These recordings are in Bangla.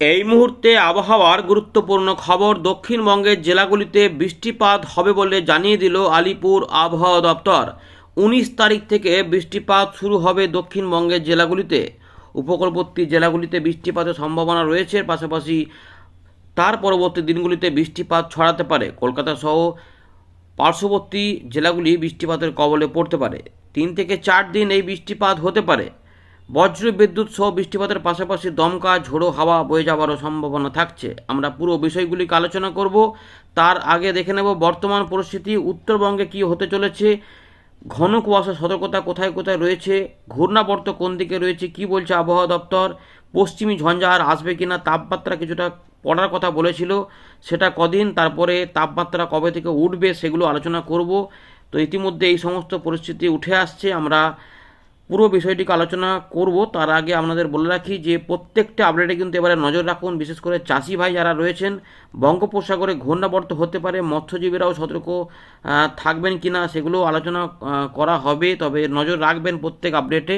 এই মুহূর্তে আবহাওয়ার গুরুত্বপূর্ণ খবর দক্ষিণবঙ্গের জেলাগুলিতে বৃষ্টিপাত হবে বলে জানিয়ে দিল আলিপুর আবহাওয়া দপ্তর। উনিশ তারিখ থেকে বৃষ্টিপাত শুরু হবে দক্ষিণবঙ্গের জেলাগুলিতে। উপকূলবর্তী জেলাগুলিতে বৃষ্টিপাতের সম্ভাবনা রয়েছে, পাশাপাশি তার পরবর্তী দিনগুলিতে বৃষ্টিপাত ছড়াতে পারে। কলকাতা সহ পার্শ্ববর্তী জেলাগুলি বৃষ্টিপাতের কবলে পড়তে পারে। তিন থেকে চার দিন এই বৃষ্টিপাত হতে পারে। বজ্র বিদ্যুৎ সহ বৃষ্টিপাতের পাশাপাশি দমকা, ঝোড়ো হাওয়া বয়ে যাওয়ারও সম্ভাবনা থাকছে। আমরা পুরো বিষয়গুলিকে আলোচনা করব। তার আগে দেখে নেব বর্তমান পরিস্থিতি, উত্তরবঙ্গে কী হতে চলেছে, ঘন কুয়াশা সতর্কতা কোথায় কোথায় রয়েছে, ঘূর্ণাবর্ত কোন দিকে রয়েছে, কি বলছে আবহাওয়া দপ্তর, পশ্চিমী ঝঞ্ঝার আসবে কিনা, তাপমাত্রা কিছুটা পড়ার কথা বলেছিল, সেটা কদিন, তারপরে তাপমাত্রা কবে থেকে উঠবে সেগুলো আলোচনা করব। তো ইতিমধ্যে এই সমস্ত পরিস্থিতি উঠে আসছে, আমরা পুরো বিষয়টিকে আলোচনা করব। তার আগে আপনাদের বলে রাখি যে, প্রত্যেকটা আপডেটে কিন্তু এবারে নজর রাখুন, বিশেষ করে চাষি ভাই যারা রয়েছেন, বঙ্গোপসাগরে ঘূর্ণাবর্ত হতে পারে, মৎস্যজীবীরাও সতর্ক থাকবেন কি না সেগুলো আলোচনা করা হবে। তবে নজর রাখবেন প্রত্যেক আপডেটে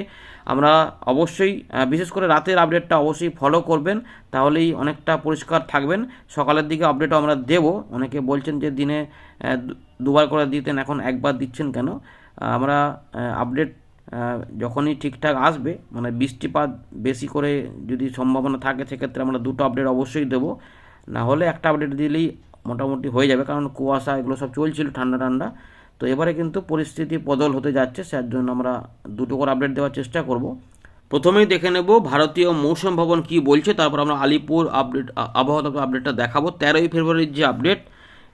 আমরা অবশ্যই বিশেষ করে রাতের আপডেটটা অবশ্যই ফলো করবেন, তাহলেই অনেকটা পরিষ্কার থাকবেন। সকালের দিকে আপডেটও আমরা দেব। অনেকে বলছেন যে, দিনে দুবার করে দিতেন, এখন একবার দিচ্ছেন কেন? আমরা আপডেট যখনই ঠিকঠাক আসবে মানে বৃষ্টিপাত বেশি করে যদি সম্ভাবনা থাকে, সেক্ষেত্রে আমরা দুটো আপডেট অবশ্যই দেবো। না হলে একটা আপডেট দিলেই মোটামুটি হয়ে যাবে, কারণ কুয়াশা এগুলো সব চলছিল, ঠান্ডা ঠান্ডা। তো এবারে কিন্তু পরিস্থিতি বদল হতে যাচ্ছে যার জন্য আমরা দুটো করে আপডেট দেওয়ার চেষ্টা করব। প্রথমেই দেখে নেব ভারতীয় মৌসুম ভবন কি বলছে, তারপর আমরা আলিপুর আপডেট আবহাওয়া দপ্তর আপডেটটা দেখাবো। তেরোই ফেব্রুয়ারির যে আপডেট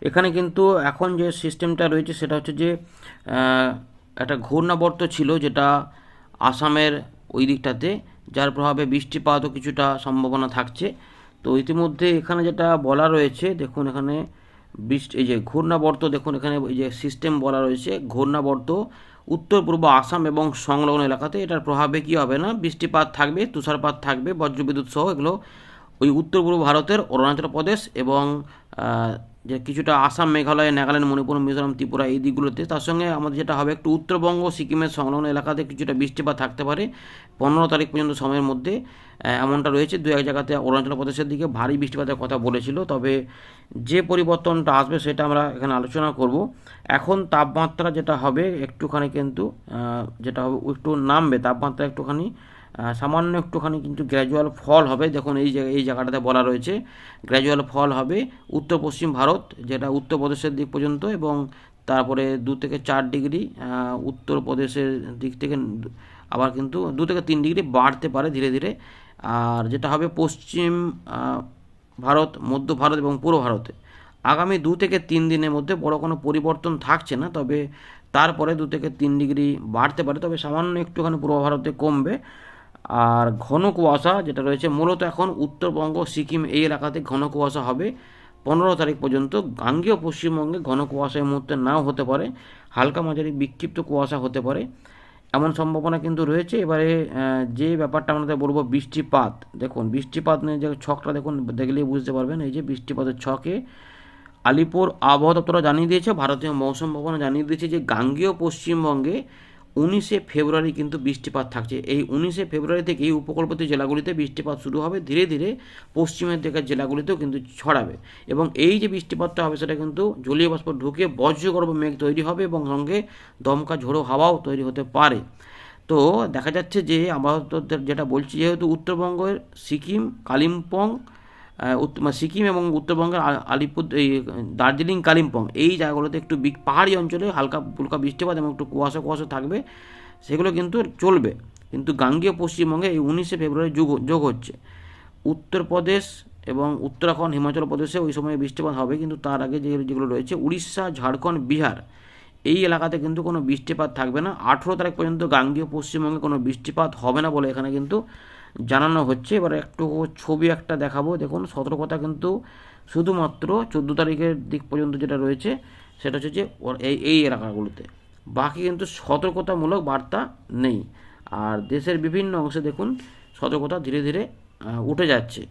এখানে কিন্তু এখন যে সিস্টেমটা রয়েছে, সেটা হচ্ছে যে একটা ঘূর্ণাবর্ত ছিল যেটা আসামের ওই দিকটাতে, যার প্রভাবে বৃষ্টিপাতও কিছুটা সম্ভাবনা থাকছে। তো ইতিমধ্যে এখানে যেটা বলা রয়েছে, দেখুন এখানে বৃষ্টি, এই যে ঘূর্ণাবর্ত, দেখুন এখানে এই যে সিস্টেম বলা রয়েছে, ঘূর্ণাবর্ত উত্তর, পূর্ব আসাম এবং সংলগ্ন এলাকাতে। এটার প্রভাবে কি হবে না? বৃষ্টিপাত থাকবে, তুষারপাত থাকবে, বজ্রবিদ্যুৎ সহ এগুলো ওই উত্তর, পূর্ব ভারতের, অরুণাচল প্রদেশ এবং যে কিছুটা আসাম, মেঘালয়, নাগাল্যান্ড, মণিপুর, মিজোরাম, ত্রিপুরা এই দিকগুলোতে। তার সঙ্গে আমাদের যেটা হবে একটু উত্তরবঙ্গ, সিকিমের সংলগ্ন এলাকাতে কিছুটা বৃষ্টিপাত থাকতে পারে। পনেরো তারিখ পর্যন্ত সময়ের মধ্যে এমনটা রয়েছে। দু এক জায়গাতে অরুণাচল প্রদেশের দিকে ভারী বৃষ্টিপাতের কথা বলেছিল। তবে যে পরিবর্তনটা আসবে সেটা আমরা এখানে আলোচনা করব। এখন তাপমাত্রা যেটা হবে একটুখানি কিন্তু যেটা হবে একটু নামবে। তাপমাত্রা একটুখানি সামান্য একটুখানি কিন্তু গ্র্যাজুয়াল ফল হবে। দেখুন, এই এই জায়গাটাতে বলা রয়েছে গ্র্যাজুয়াল ফল হবে উত্তর পশ্চিম ভারত, যেটা উত্তরপ্রদেশের দিক পর্যন্ত এবং তারপরে দু থেকে চার ডিগ্রি উত্তরপ্রদেশের দিক থেকে আবার কিন্তু দু থেকে তিন ডিগ্রি বাড়তে পারে ধীরে ধীরে। আর যেটা হবে পশ্চিম ভারত, মধ্য ভারত এবং পূর্ব ভারতে। আগামী দু থেকে তিন দিনের মধ্যে বড় কোনো পরিবর্তন থাকছে না, তবে তারপরে দু থেকে তিন ডিগ্রি বাড়তে পারে, তবে সামান্য একটুখানি পূর্ব ভারতে কমবে। আর ঘন কুয়াশা যেটা রয়েছে, মূলত এখন উত্তরবঙ্গ, সিকিম এই এলাকাতে ঘন কুয়াশা হবে। পনেরো তারিখ পর্যন্ত গাঙ্গেয় পশ্চিমবঙ্গে ঘন কুয়াশা এই মুহূর্তে নাও হতে পারে। হালকা মাঝারি বিক্ষিপ্ত কুয়াশা হতে পারে। এমন সম্ভাবনা কিন্তু রয়েছে। এবারে যে ব্যাপারটা আমাদের বলব বৃষ্টিপাত। দেখুন, বৃষ্টিপাত নিয়ে যে ছকটা দেখুন, দেখলেই বুঝতে পারবেন। এই যে বৃষ্টিপাতের ছকে আলিপুর আবহাওয়া দপ্তর জানিয়ে দিয়েছে, ভারতীয় মৌসুম ভবন জানিয়ে দিয়েছে যে গাঙ্গেয় পশ্চিমবঙ্গে উনিশে ফেব্রুয়ারি কিন্তু বৃষ্টিপাত থাকছে। এই উনিশে ফেব্রুয়ারি থেকে এই উপকূলবর্তী জেলাগুলিতে বৃষ্টিপাত শুরু হবে। ধীরে ধীরে পশ্চিমের দিকের জেলাগুলিতেও কিন্তু ছড়াবে। এবং এই যে বৃষ্টিপাতটা হবে, সেটা কিন্তু জলীয় বাষ্প ঢুকে বজ্রগর্ভ মেঘ তৈরি হবে এবং সঙ্গে দমকা ঝোড়ো হাওয়াও তৈরি হতে পারে। তো দেখা যাচ্ছে যে দপ্তর যেটা বলছি, যেহেতু উত্তরবঙ্গের সিকিম, কালিম্পং সিকিম এবং উত্তরবঙ্গের আলিপুর এই, দার্জিলিং, কালিম্পং এই জায়গাগুলোতে একটু পাহাড়ি অঞ্চলে হালকা ফুলকা বৃষ্টিপাত এবং একটু কুয়াশা কুয়াশা থাকবে, সেগুলো কিন্তু চলবে। কিন্তু গাঙ্গেয় পশ্চিমবঙ্গে এই উনিশে ফেব্রুয়ারি যোগ যোগ হচ্ছে। উত্তরপ্রদেশ এবং উত্তরাখণ্ড, হিমাচল প্রদেশে ওই সময় বৃষ্টিপাত হবে, কিন্তু তার আগে যে যেগুলো রয়েছে, উড়িষ্যা, ঝাড়খণ্ড, বিহার, এই এলাকাতে কিন্তু কোনো বৃষ্টিপাত থাকবে না। আঠেরো তারিখ পর্যন্ত গাঙ্গেয় পশ্চিমবঙ্গে কোনো বৃষ্টিপাত হবে না বলে এখানে কিন্তু জানানো হচ্ছে। এবার একটু ছবি একটা দেখাবো। দেখুন, সতর্কতা কিন্তু শুধুমাত্র চোদ্দ তারিখের দিক পর্যন্ত যেটা রয়েছে, সেটা হচ্ছে যে এই এই এলাকাগুলোতে। বাকি কিন্তু সতর্কতামূলক বার্তা নেই। আর দেশের বিভিন্ন অংশে দেখুন, সতর্কতা ধীরে ধীরে উঠে যাচ্ছে।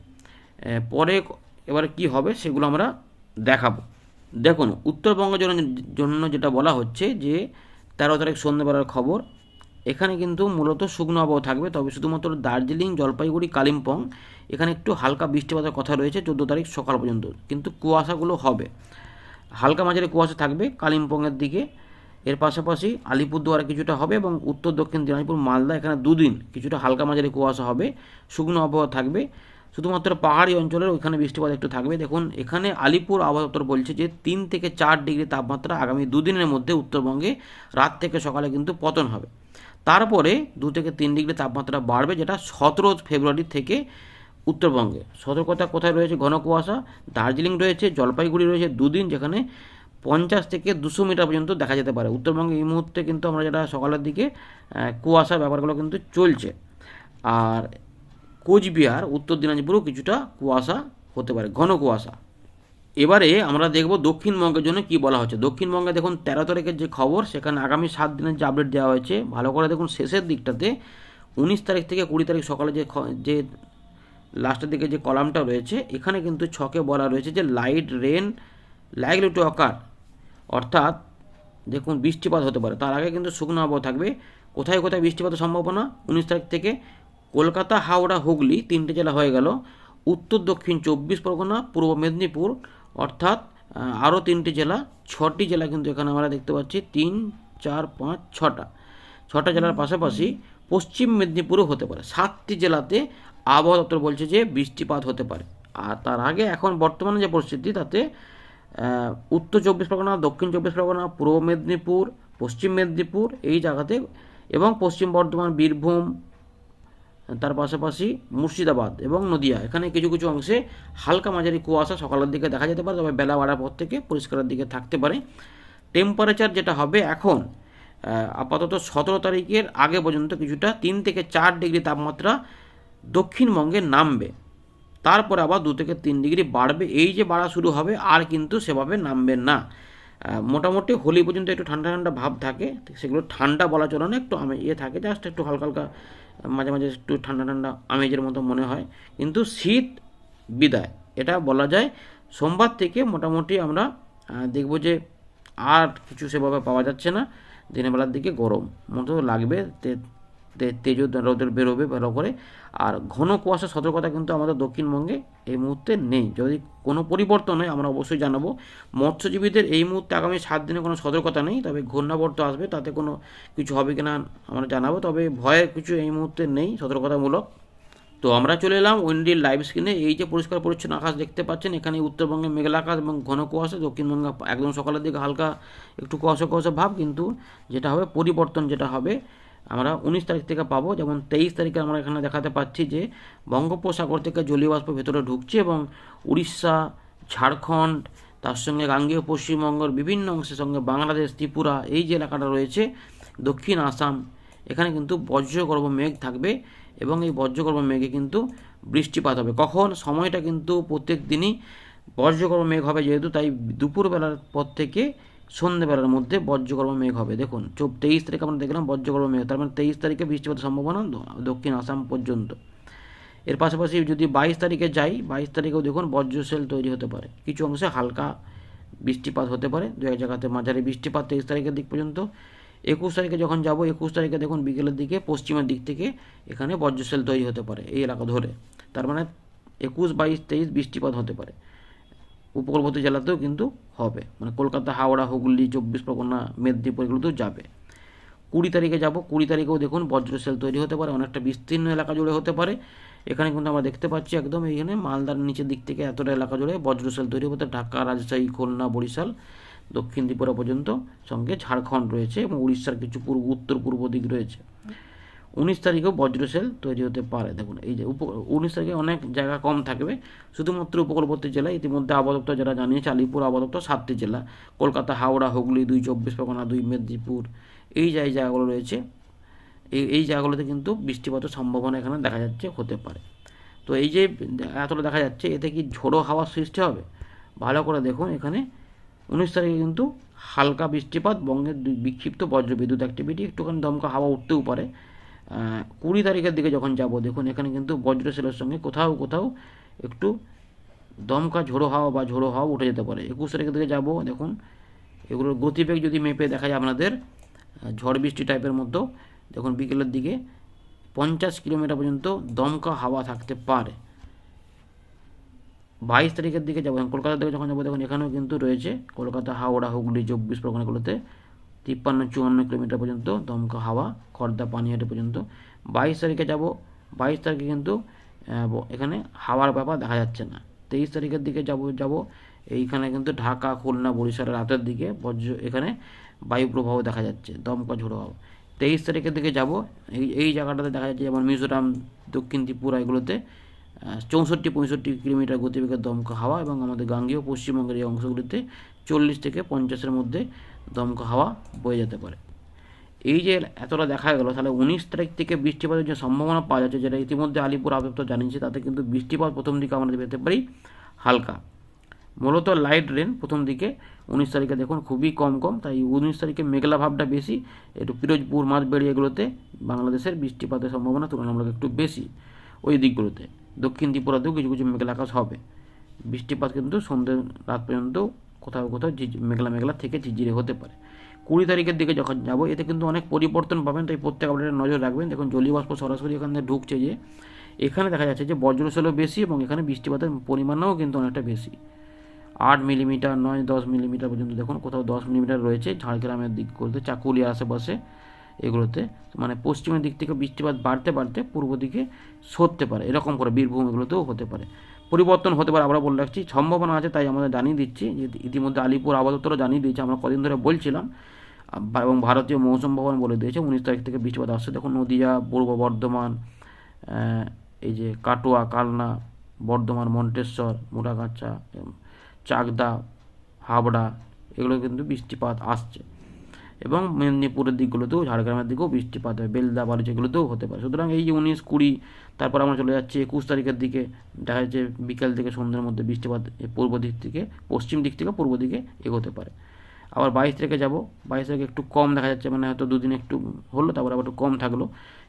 পরে এবার কি হবে সেগুলো আমরা দেখাবো। দেখুন উত্তরবঙ্গের জন্য যেটা বলা হচ্ছে যে, তেরো তারিখ সন্ধ্যেবেলার খবর। এখানে কিন্তু মূলত শুকনো আবহাওয়া থাকবে। তবে শুধুমাত্র দার্জিলিং, জলপাইগুড়ি, কালিম্পং, এখানে একটু হালকা বৃষ্টিপাতের কথা রয়েছে চোদ্দ তারিখ সকাল পর্যন্ত। কিন্তু কুয়াশাগুলো হবে। হালকা মাঝারি কুয়াশা থাকবে কালিম্পংয়ের দিকে। এর পাশাপাশি আলিপুরদুয়ারে কিছুটা হবে এবং উত্তর দক্ষিণ দিনাজপুর, মালদা এখানে দুদিন কিছুটা হালকা মাঝারি কুয়াশা হবে, শুকনো আবহাওয়া থাকবে। শুধুমাত্র পাহাড়ি অঞ্চলের ওইখানে বৃষ্টিপাত একটু থাকবে। দেখুন, এখানে আলিপুর আবহাওয়া দপ্তর বলছে যে তিন থেকে চার ডিগ্রি তাপমাত্রা আগামী দুদিনের মধ্যে উত্তরবঙ্গে রাত থেকে সকালে কিন্তু পতন হবে। তারপরে দু থেকে তিন ডিগ্রি তাপমাত্রা বাড়বে যেটা সতেরো ফেব্রুয়ারি থেকে উত্তরবঙ্গে। সতর্কতা কোথায় রয়েছে ঘন কুয়াশা? দার্জিলিং রয়েছে জলপাইগুড়ি রয়েছে দুদিন যেখানে পঞ্চাশ থেকে দুশো মিটার পর্যন্ত দেখা যেতে পারে। উত্তরবঙ্গে এই মুহূর্তে কিন্তু আমরা যেটা সকালের দিকে আহ, কুয়াশার ব্যাপারগুলো কিন্তু চলছে। আর কোচবিহার উত্তর দিনাজপুরেও কিছুটা কুয়াশা হতে পারে ঘন কুয়াশা। এবারে আমরা দেখব দক্ষিণবঙ্গের জন্য কি বলা হচ্ছে। দক্ষিণবঙ্গে দেখুন, তেরো তারিখের যে খবর, সেখানে আগামী সাত দিনের যে আপডেট দেওয়া হয়েছে, ভালো করে দেখুন শেষের দিকটাতে, উনিশ তারিখ থেকে কুড়ি তারিখ সকালে যে যে লাস্টের দিকে যে কলামটা রয়েছে, এখানে কিন্তু ছকে বলা রয়েছে যে light rain likely to occur অর্থাৎ দেখুন বৃষ্টিপাত হতে পারে। তার আগে কিন্তু শুকনো আবহাওয়া থাকবে। কোথায় কোথায় বৃষ্টিপাতের সম্ভাবনা? উনিশ তারিখ থেকে কলকাতা, হাওড়া, হুগলি তিনটে জেলা হয়ে গেল। উত্তর, দক্ষিণ চব্বিশ পরগনা, পূর্ব মেদিনীপুর অর্থাৎ আরও তিনটি জেলা, ছটি জেলা কিন্তু এখানে আমরা দেখতে পাচ্ছি, তিন, চার, পাঁচ, ছটা। ছটা জেলার পাশাপাশি পশ্চিম মেদিনীপুরও হতে পারে। সাতটি জেলাতে আবহাওয়া দপ্তর বলছে যে বৃষ্টিপাত হতে পারে। আর তার আগে এখন বর্তমানে যে পরিস্থিতি, তাতে উত্তর চব্বিশ পরগনা, দক্ষিণ চব্বিশ পরগনা, পূর্ব মেদিনীপুর, পশ্চিম মেদিনীপুর এই জায়গাতে এবং পশ্চিম বর্ধমান, বীরভূম তার পাশাপাশি মুর্শিদাবাদ এবং নদিয়া। এখানে কিছু কিছু অংশে হালকা মাঝারি কুয়াশা সকালের দিকে দেখা যেতে পারে, তবে বেলা বাড়ার পর থেকে পরিষ্কারের দিকে থাকতে পারে। টেম্পারেচার যেটা হবে এখন আপাতত সতেরো তারিখের আগে পর্যন্ত কিছুটা তিন থেকে চার ডিগ্রি তাপমাত্রা দক্ষিণবঙ্গে নামবে। তারপরে আবার দু থেকে তিন ডিগ্রি বাড়বে। এই যে বাড়া শুরু হবে, আর কিন্তু সেভাবে নামবে না। মোটামুটি হোলি পর্যন্ত একটু ঠান্ডা ঠান্ডা ভাব থাকে। সেগুলো ঠান্ডা বলা চলে না একটু আমি ইয়ে থাকে জাস্ট একটু হালকা হালকা মাঝে মাঝে একটু ঠান্ডা ঠান্ডা আমেজের মতো মনে হয়। কিন্তু শীত বিদায়। এটা বলা যায়, সোমবার থেকে মোটামুটি আমরা দেখব যে আর কিছু সেভাবে পাওয়া যাচ্ছে না। দিনের বেলার দিকে গরম মতো লাগবে। তেজ রোদের বেরোবে ভালো করে আর ঘন কুয়াশা সতর্কতা কিন্তু আমাদের দক্ষিণবঙ্গে এই মুহূর্তে নেই। যদি কোনো পরিবর্তন হয়, আমরা অবশ্যই জানাব। মৎস্যজীবীদের এই মুহূর্তে আগামী সাত দিনে কোনো সতর্কতা নেই, তবে ঘূর্ণাবর্ত আসবে, তাতে কোনো কিছু হবে কিনা আমরা জানাব। তবে ভয়ের কিছু এই মুহূর্তে নেই, সতর্কতামূলক। তো আমরা চলে এলাম উইন্ডির লাইভ স্ক্রিনে। এই যে পরিষ্কার পরিচ্ছন্ন আকাশ দেখতে পাচ্ছেন, এখানে উত্তরবঙ্গে মেঘলা আকাশ এবং ঘন কুয়াশা। দক্ষিণবঙ্গে একদম সকালের দিকে হালকা একটু কুয়াশা কুয়াশা ভাব, কিন্তু যেটা হবে পরিবর্তন যেটা হবে আমরা উনিশ তারিখ থেকে পাবো, যেমন তেইশ তারিখে আমরা এখানে দেখাতে পাচ্ছি যে বঙ্গোপসাগর থেকে জলীয় বাষ্প ভেতরে ঢুকছে এবং উড়িষ্যা, ঝাড়খণ্ড, তার সঙ্গে গাঙ্গেয় পশ্চিমবঙ্গের বিভিন্ন অংশের সঙ্গে বাংলাদেশ, ত্রিপুরা এই যে এলাকাটা রয়েছে, দক্ষিণ আসাম, এখানে কিন্তু বজ্রগর্ভ মেঘ থাকবে এবং এই বজ্রগর্ভ মেঘে কিন্তু বৃষ্টিপাত হবে। কখন? সময়টা কিন্তু প্রত্যেক দিনই বজ্রগর্ভ মেঘ হবে যেহেতু, তাই দুপুরবেলার পর থেকে সন্ধ্যেবেলার মধ্যে বজ্রগর্ভ মেঘ হবে। দেখুন চোখ তেইশ তারিখে আমরা দেখলাম বজ্রগর্ভ মেঘ, তার মানে তেইশ তারিখে বৃষ্টিপাতের সম্ভাবনা দক্ষিণ আসাম পর্যন্ত। এর পাশাপাশি যদি বাইশ তারিখে যাই, বাইশ তারিখেও দেখুন বজ্রশেল তৈরি হতে পারে। কিছু অংশে হালকা বৃষ্টিপাত হতে পারে, দু এক জায়গাতে মাঝারি বৃষ্টিপাত তেইশ তারিখের দিক পর্যন্ত। একুশ তারিখে যখন যাব, একুশ তারিখে দেখুন বিকেলের দিকে পশ্চিমের দিক থেকে এখানে বজ্রশেল তৈরি হতে পারে, এই এলাকা ধরে। তার মানে একুশ, বাইশ, তেইশ বৃষ্টিপাত হতে পারে। উপকূলবর্তী জেলাতেও কিন্তু হবে। মানে কলকাতা, হাওড়া, হুগলি, চব্বিশ পরগনা, মেদিনীপুর এগুলোতেও যাবে। কুড়ি তারিখে যাব। কুড়ি তারিখেও দেখুন বজ্রশেল তৈরি হতে পারে, অনেকটা বিস্তীর্ণ এলাকা জুড়ে হতে পারে। এখানে কিন্তু আমরা দেখতে পাচ্ছি একদম এইখানে মালদার নিচের দিক থেকে এতটা এলাকা জুড়ে বজ্রশেল তৈরি হতে ঢাকা, রাজশাহী, খুলনা, বরিশাল, দক্ষিণ ত্রিপুরা পর্যন্ত সঙ্গে ঝাড়খণ্ড রয়েছে এবং উড়িষ্যার কিছু পূর্ব উত্তর পূর্ব দিক রয়েছে। উনিশ তারিখেও বজ্রশেল তৈরি হতে পারে। দেখুন, এই যে উপ উনিশ তারিখে অনেক জায়গা কম থাকবে। শুধুমাত্র উপকূলবর্তী জেলা, ইতিমধ্যে আবহাওয়া দপ্তর যারা জানিয়েছে, আলিপুর আবহাওয়া সাতটি জেলা, কলকাতা, হাওড়া, হুগলি, দুই চব্বিশ পরগনা, দুই মেদিনীপুর, এই যে জায়গাগুলো রয়েছে, এই এই জায়গাগুলোতে কিন্তু বৃষ্টিপাতের সম্ভাবনা এখানে দেখা যাচ্ছে, হতে পারে। তো এই যে, এতটা দেখা যাচ্ছে, এতে কি ঝোড়ো হাওয়ার সৃষ্টি হবে? ভালো করে দেখুন এখানে। উনিশ তারিখে কিন্তু হালকা বৃষ্টিপাত, বঙ্গের বিক্ষিপ্ত বজ্রবিদ্যুৎ অ্যাক্টিভিটি একটুখানি দমকা হাওয়া উঠতেও পারে। কুড়ি তারিখের দিকে যখন যাব, দেখুন, এখানে কিন্তু বজ্রশেলের সঙ্গে কোথাও কোথাও একটু দমকা ঝোড়ো হাওয়া বা ঝোড়ো হাওয়া উঠে যেতে পারে। একুশ তারিখের দিকে যাব, দেখুন, এগুলোর গতিবেগ যদি মেপে দেখা যায় আপনাদের ঝড় বৃষ্টি টাইপের মতো, দেখুন, বিকেলের দিকে পঞ্চাশ কিলোমিটার পর্যন্ত দমকা হাওয়া থাকতে পারে। বাইশ তারিখের দিকে যাব কলকাতা থেকে যখন যাব, দেখুন, এখানেও কিন্তু রয়েছে কলকাতা, হাওড়া, হুগলি, চব্বিশ পরগনাগুলোতে তিপ্পান্ন, চুয়ান্ন কিলোমিটার পর্যন্ত দমকা হাওয়া, খর্দা পানিহাটি পর্যন্ত। বাইশ তারিখে যাব, বাইশ তারিখে কিন্তু এখানে হাওয়ার ব্যাপার দেখা যাচ্ছে না। তেইশ তারিখের দিকে যাব যাব, এইখানে কিন্তু ঢাকা, খুলনা বরিশালের রাতের দিকে বজ্র, এখানে বায়ু প্রবাহ দেখা যাচ্ছে, দমকা ঝোড়ো হাওয়া। তেইশ তারিখের দিকে যাব, এই এই জায়গাটাতে দেখা যাচ্ছে যেমন মিজোরাম, দক্ষিণ ত্রিপুরা এগুলোতে চৌষট্টি, পঁয়ষট্টি কিলোমিটার গতিবেগের দমকা হাওয়া এবং আমাদের গাঙ্গেয় পশ্চিমবঙ্গের এই অংশগুলিতে চল্লিশ থেকে পঞ্চাশের মধ্যে দমকা হাওয়া বয়ে যেতে পারে। এই যে এতটা দেখা গেল, তাহলে উনিশ তারিখ থেকে বৃষ্টিপাতের যে সম্ভাবনা পাওয়া যাচ্ছে, যেটা ইতিমধ্যে আলিপুর আবহাওয়া জানিয়েছে, তাতে কিন্তু বৃষ্টিপাত প্রথম দিকে আমরা পেতে পারি হালকা। মূলত লাইট রেন প্রথম দিকে, উনিশ তারিখে দেখুন খুবই কম কম, তাই উনিশ তারিখে মেঘলা ভাবটা বেশি, একটু পিরোজপুর, মাঝবেড়ি এগুলোতে বাংলাদেশের বৃষ্টিপাতের সম্ভাবনা তুলনামূলক একটু বেশি। ওই দিকগুলোতে, দক্ষিণ ত্রিপুরাতেও কিছু কিছু মেঘলা আকাশ হবে। বৃষ্টিপাত কিন্তু সন্ধ্যে রাত পর্যন্ত কোথাও কোথাও মেঘলা মেঘলা থেকে ঝিরঝিরে হতে পারে। কুড়ি তারিখের দিকে যখন যাব, এতে কিন্তু অনেক পরিবর্তন পাবেন, তাই প্রত্যেক আপডেটে নজর রাখবেন। দেখুন জলীয় বাষ্প সরাসরি এখান থেকে ঢুকছে যে, এখানে দেখা যাচ্ছে যে বজ্রশৈলও বেশি এবং এখানে বৃষ্টিপাতের পরিমাণও কিন্তু অনেকটা বেশি। আট মিলিমিটার নয়, দশ মিলিমিটার পর্যন্ত দেখুন, কোথাও দশ মিলিমিটার রয়েছে, ঝাড়গ্রামের দিক করতে চাকুলিয়ার আশেপাশে এগুলোতে। মানে পশ্চিমের দিক থেকে বৃষ্টিপাত বাড়তে বাড়তে পূর্ব দিকে সরতে পারে। এরকম করে বীরভূম এগুলোতেও হতে পারে। পরিবর্তন হতে পারে আমরা বলে রাখছি। সম্ভাবনা আছে, তাই আমরা জানিয়ে দিচ্ছি যে ইতিমধ্যে আলিপুর আবহাওয়া জানিয়ে দিয়েছে। আমরা কদিন ধরে বলছিলাম এবং ভারতীয় মৌসুম ভবন বলে দিয়েছে। উনিশ তারিখ থেকে বৃষ্টিপাত আসছে। দেখুন, নদিয়া, পূর্ব বর্ধমান এই যে কাটোয়া, কালনা, বর্ধমান, মন্টেশ্বর মোটাগাছা চাকদা, হাবড়া, এগুলো কিন্তু বৃষ্টিপাত আসছে। এবং মেদিনীপুরের দিকগুলোতেও, ঝাড়গ্রামের দিকেও বৃষ্টিপাত হয় বেলদা বাড়ি যেগুলোতেও হতে পারে। সুতরাং এই যে উনিশ কুড়ি, তারপর আমরা চলে যাচ্ছি একুশ তারিখের দিকে, দেখা যাচ্ছে বিকেল থেকে সন্ধ্যের মধ্যে বৃষ্টিপাত পূর্ব দিক থেকে, পশ্চিম দিক থেকে পূর্ব দিকে এগোতে পারে। আবার বাইশ তারিখে যাব। বাইশ তারিখে একটু কম দেখা যাচ্ছে মানে হয়তো দুদিন একটু হলো, তারপর আবার একটু কম থাকল।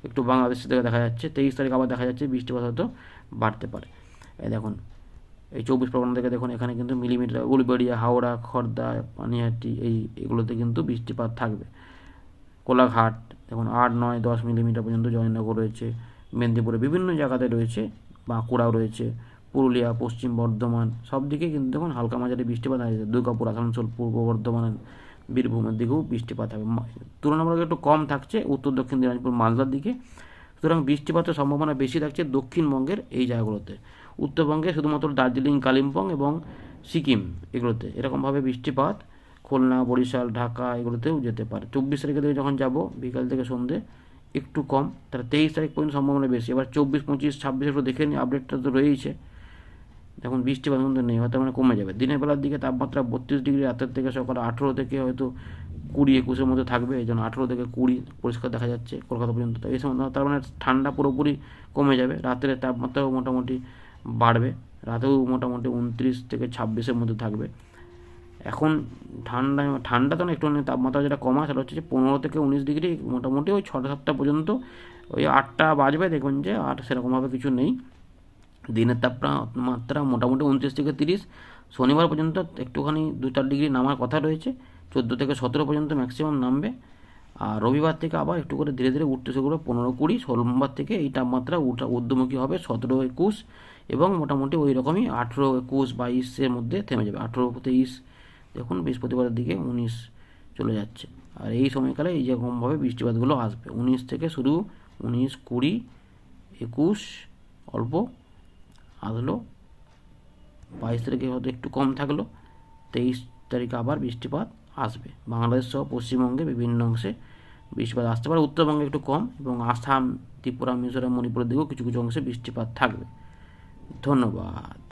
একটু বাংলাদেশ থেকে দেখা যাচ্ছে, তেইশ তারিখ আবার দেখা যাচ্ছে বৃষ্টিপাত হয়তো বাড়তে পারে। এই দেখুন এই চব্বিশ পরগনা থেকে দেখুন, এখানে কিন্তু মিলিমিটার, উলবেড়িয়া, হাওড়া খড়দা পানিহাটি, এই এগুলোতে কিন্তু বৃষ্টিপাত থাকবে। কোলাঘাট, দেখুন, আট, নয়, দশ মিলিমিটার পর্যন্ত জয়নগর রয়েছে, মেদিনীপুরে বিভিন্ন জায়গাতে রয়েছে, বাঁকুড়াও রয়েছে, পুরুলিয়া, পশ্চিম বর্ধমান, সব দিকে কিন্তু দেখুন, হালকা মাঝারি বৃষ্টিপাত আছে। দুর্গাপুর, আসানসোল, পূর্ব বর্ধমান, বীরভূমের দিকেও বৃষ্টিপাত হবে। তুলনামূলক একটু কম থাকছে, উত্তর, দক্ষিণ, দিনাজপুর, মালদার দিকে। সুতরাং বৃষ্টিপাতের সম্ভাবনা বেশি থাকছে দক্ষিণবঙ্গের এই জায়গাগুলোতে। উত্তরবঙ্গে শুধুমাত্র দার্জিলিং, কালিম্পং এবং সিকিম এগুলোতে। এরকমভাবে বৃষ্টিপাত খুলনা, বরিশাল, ঢাকা এগুলোতেও যেতে পারে। চব্বিশ তারিখে থেকে যখন যাব, বিকাল থেকে সন্ধে, একটু কম, তাহলে তেইশ তারিখ পর্যন্ত সম্ভাবনা বেশি। এবার চব্বিশ, পঁচিশ, ছাব্বিশ একটু দেখে নিই, আপডেটটা তো রয়েইছে। দেখুন বৃষ্টিপাত কিন্তু নেই, হয়তো মানে কমে যাবে। দিনের বেলার দিকে তাপমাত্রা বত্রিশ ডিগ্রি, রাতের থেকে সকাল আঠেরো থেকে হয়তো কুড়ি, একুশের মধ্যে থাকবে, এই জন্য আঠেরো থেকে কুড়ি পরিষ্কার দেখা যাচ্ছে কলকাতা পর্যন্ত। এই সময় তার মানে ঠান্ডা পুরোপুরি কমে যাবে। রাতের তাপমাত্রাও মোটামুটি বাড়বে। রাতেও মোটামুটি উনত্রিশ থেকে ছাব্বিশের মধ্যে থাকবে। এখন ঠান্ডা ঠান্ডা তো একটু তাপমাত্রা যেটা কমা সেটা হচ্ছে যে পনেরো থেকে উনিশ ডিগ্রি মোটামুটি ওই ছটা সাতটা পর্যন্ত ওই আটটা বাজবে দেখবেন যে, আর সেরকমভাবে কিছু নেই। দিনের তাপমাত্রা মোটামুটি উনত্রিশ থেকে তিরিশ। শনিবার পর্যন্ত একটুখানি দু চার ডিগ্রি নামার কথা রয়েছে। চোদ্দ থেকে সতেরো পর্যন্ত ম্যাক্সিমাম নামবে। আর রবিবার থেকে আবার একটু করে ধীরে ধীরে উঠতে শুরু করবে। পনেরো কুড়ি, সোমবার থেকে এই তাপমাত্রা উঠা ঊর্ধ্বমুখী হবে। সতেরো একুশ এবং মোটামুটি ওই রকমই আঠেরো একুশ বাইশের মধ্যে থেমে যাবে। আঠেরো তেইশ, দেখুন, বৃহস্পতিবারের দিকে উনিশ চলে যাচ্ছে। আর এই সময়কালে এই যেরকমভাবে বৃষ্টিপাতগুলো আসবে, উনিশ থেকে শুরু উনিশ কুড়ি একুশ অল্প আসলো। বাইশ তারিখে হয়তো একটু কম থাকল, তেইশ তারিখে আবার বৃষ্টিপাত আসবে। বাংলাদেশ সহ পশ্চিমবঙ্গে বিভিন্ন অংশে বৃষ্টিপাত আসতে পারে। উত্তরবঙ্গে একটু কম এবং আসাম, ত্রিপুরা, মিজোরাম, মণিপুরের দিকেও কিছু কিছু অংশে বৃষ্টিপাত থাকবে। ধন্যবাদ